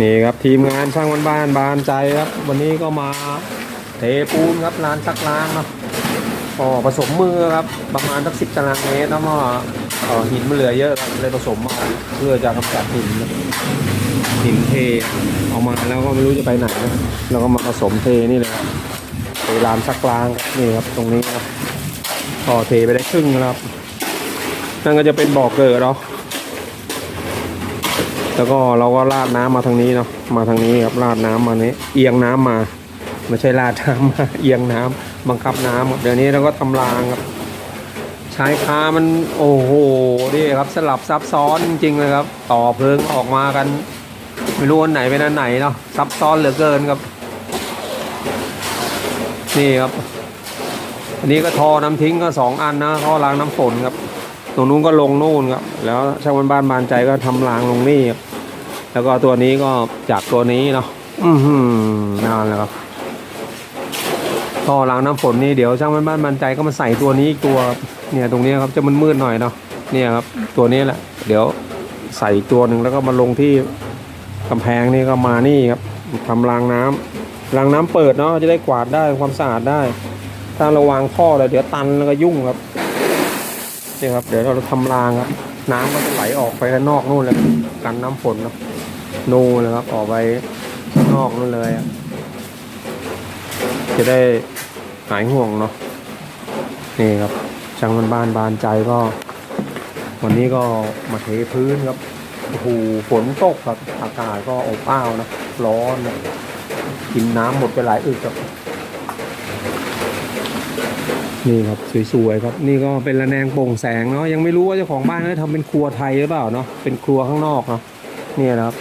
นี่ครับทีมงานช่างบ้านๆบานใจครับ วันนี้ก็มาเทปูนครับลานซักล้างเนาะก็ผสมมือครับประมาณสักสิบตารางเมตรแล้วก็หินมันเหลือเยอะครับเลยผสมมาเพื่อจะกำจัดหินหินเทเอามาแล้วก็ไม่รู้จะไปไหนนะแล้วก็มาผสมเทนี่เลยครับเทลานซักล้างครับนี่ครับตรงนี้ครับก็เทไปได้ครึ่งแล้วครับนั่นก็จะเป็นบ่อเกิดเนาะ แล้วก็เราก็ราดน้ำมาทางนี้เนาะมาทางนี้ครับราดน้ำมาเนี้เอียงน้ำมาไม่ใช่ราดน้ำมาเอียงน้ำบังคับน้ำครับเดี๋ยวนี้เราก็ทำรางครับชายคามันโอ้โหนี่ครับสลับซับซ้อนจริงเลยครับ ต่อเพลิงออกมากัน ไม่รู้อันไหนเป็นอันไหนเนาะซับซ้อนเหลือเกินครับ นี่ครับ อันนี้ก็ทอน้ำทิ้งก็สองอันนะท่อรางน้ำฝนครับ ตรงนู้นก็ลงนู่นครับแล้วช่างบ้านบานใจก็ทำรางลงนี่ครับแล้วก็ตัวนี้ก็จากตัวนี้เนาะอือหือนานแล้วครับท่อรางน้ำฝนนี่เดี๋ยวช่างบ้านบานใจก็มาใส่ตัวนี้อีกตัวเนี่ยตรงนี้ครับจะมันมืดหน่อยเนาะเนี่ยครับตัวนี้แหละ เดี๋ยวใส่อีกตัวหนึ่งแล้วก็มาลงที่กำแพงนี่ก็มานี่ครับทำรางน้ำรางน้ำเปิดเนาะจะได้กวาดได้ความสะอาดได้ ถ้าเราวางท่อเลยเดี๋ยวตันแล้วก็ยุ่งครับ นี่ครับ เดี๋ยวเราทำรางครับ น้ำก็จะไหลออกไปด้านนอกนู่นเลยกันน้ำฝนนะนู่นเลยครับ ออกไปนอกนู่นเลยจะได้หายห่วงเนาะนี่ครับช่างมันบานบานใจก็ วันนี้ก็มาเทพื้นครับโอ้โหฝนตกครับอากาศก็อบอ้าวนะร้อนนะกินน้ำหมดไปหลายอึกครับ นี่ครับสวยๆครับนี่ก็เป็นระแนงโปร่งแสงเนาะยังไม่รู้ว่าเจ้าของบ้านเขาทำเป็นครัวไทยหรือเปล่าเนาะเป็นครัวข้างนอกเนาะนี่นะครับ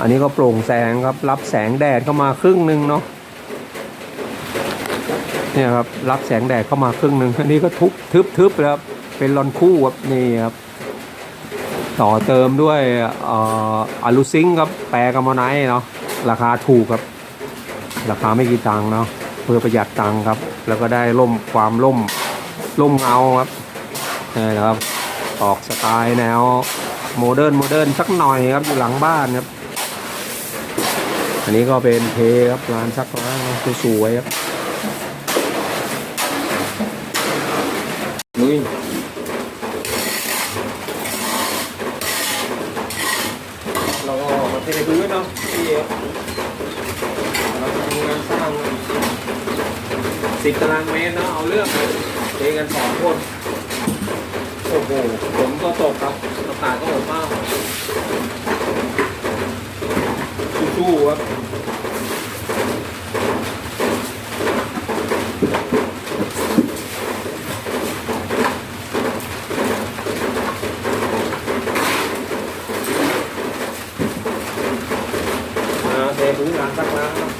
อันนี้ก็โปร่งแสงครับรับแสงแดดเข้ามาครึ่งหนึ่งเนาะเนี่ยครับรับแสงแดดเข้ามาครึ่งหนึ่งอันนี้ก็ทุบทึบๆเลยครับเป็นรอนคู่ครับนี่ครับต่อเติมด้วยอะลูซิงครับแปรกัมมอนไนท์เนาะราคาถูกครับ ราคาไม่กี่ตังค์เนาะเพื่อประหยัดตังค์ครับ แล้วก็ได้ร่มความร่มร่มเงาครับนี่นะครับ ออกสไตล์แนวโมเดิร์นโมเดิร์นสักหน่อยครับอยู่หลังบ้านครับ อันนี้ก็เป็นเทครับร้านซักล้างนสวยๆครับนุ้ยเราก็มาเทพื้นเนาะที่เราทำงานสร้าง สิบ ตารางเมตรเนาะเอาเรื่องเลยเทกันสองคนโอ้โหผมก็ตกครับอากาศก็อบอ้าวสู้ๆครับอ่าเทพื้นหลังสักล้างครับ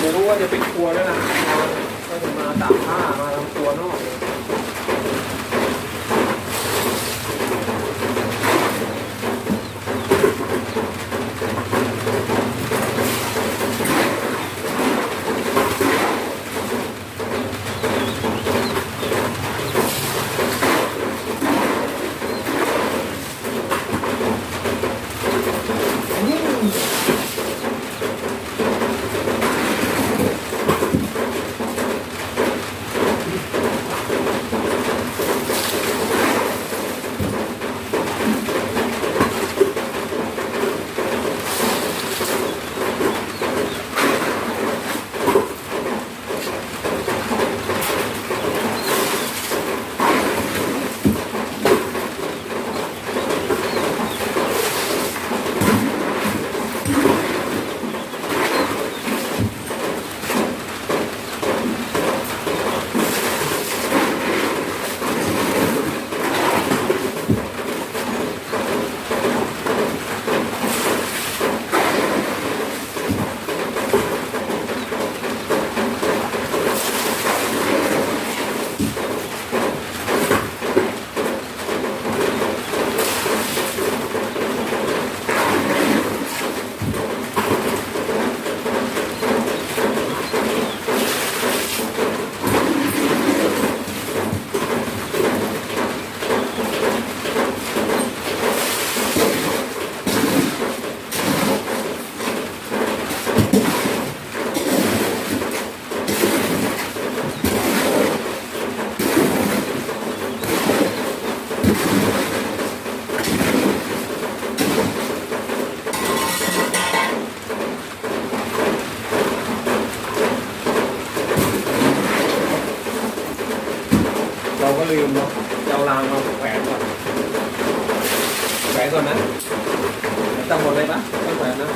ไม่รู้ว่าจะเป็นครัวแล้วนะ miền luôn giàu làm mà khỏe rồi. Khỏe rồi đấy trong một đây bác khỏe lắm.